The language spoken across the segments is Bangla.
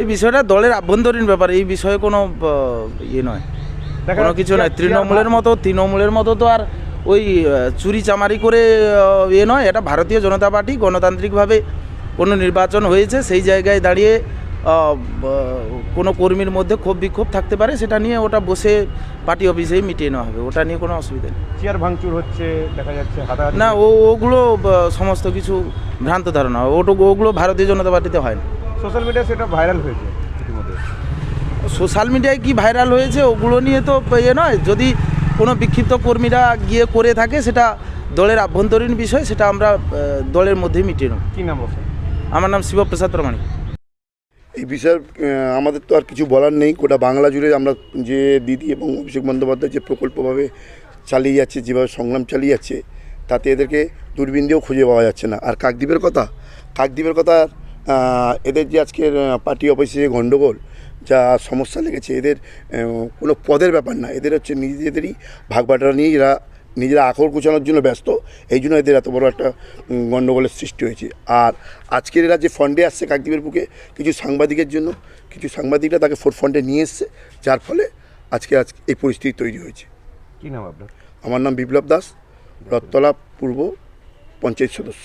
এই বিষয়টা দলের আভ্যন্তরীণ ব্যাপার এই বিষয়ে কোনো ইয়ে নয়। কোনো কিছু নয়। তৃণমূলের মতো তৃণমূলের মতো তো আর ওই চুরি চামারি করে ইয়ে নয়। এটা ভারতীয় জনতা পার্টি গণতান্ত্রিকভাবে কোনো নির্বাচন হয়েছে সেই জায়গায় দাঁড়িয়ে কোনো কর্মীর মধ্যে ক্ষোভ বিক্ষোভ থাকতে পারে সেটা নিয়ে ওটা বসে পার্টি অফিসেই মিটিয়ে নেওয়া হবে। ওটা নিয়ে কোনো অসুবিধা নেই। চেয়ার ভাঙচুর হচ্ছে দেখা যাচ্ছে না ও ওগুলো সমস্ত কিছু ভ্রান্ত ধারণা। ওটু ওগুলো ভারতীয় জনতা পার্টিতে হয় না। সোশ্যাল মিডিয়ায় সেটা ভাইরাল হয়েছে ইতিমধ্যে। সোশ্যাল মিডিয়ায় কি ভাইরাল হয়েছে ওগুলো নিয়ে তো ইয়ে নয়। যদি কোনো বিক্ষিপ্ত কর্মীরা গিয়ে করে থাকে সেটা দলের আভ্যন্তরীণ বিষয় সেটা আমরা দলের মধ্যেই মিটিয়ে নেব। কি নাম বলছেন? আমার নাম শিবপ্রসাদ প্রমাণিক এই বিষয়ে আমাদের তো আর কিছু বলার নেই। গোটা বাংলা জুড়ে আমরা যে দিদি এবং অভিষেক বন্দ্যোপাধ্যায় যে প্রকল্পভাবে চালিয়ে যাচ্ছে যেভাবে সংগ্রাম চালিয়ে যাচ্ছে তাতে এদেরকে দূরবীন দিয়েও খুঁজে পাওয়া যাচ্ছে না। আর কাকদ্বীপের কথা কাকদ্বীপের কথা এদের যে আজকের পার্টি অফিসে যে গণ্ডগোল যা সমস্যা লেগেছে এদের কোনো পদের ব্যাপার না। এদের হচ্ছে নিজেদেরই ভাগবাটোয়ারা নিয়ে এরা নিজেরা আখর কুচানোর জন্য ব্যস্ত। এই জন্য এদের এত বড় একটা গণ্ডগোলের সৃষ্টি হয়েছে। আর আজকের এরা যে ফন্ডে আসছে কাকদ্বীপের বুকে কিছু সাংবাদিকের জন্য কিছু সাংবাদিকরা তাকে ফোর ফন্ডে নিয়ে এসছে যার ফলে আজকে আজ এই পরিস্থিতি তৈরি হয়েছে। কি নাম আপনার? আমার নাম বিপ্লব দাস রত্তলা পূর্ব পঞ্চায়েত সদস্য।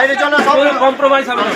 বাইরে চলো কম্প্রোমাইজ হবে না।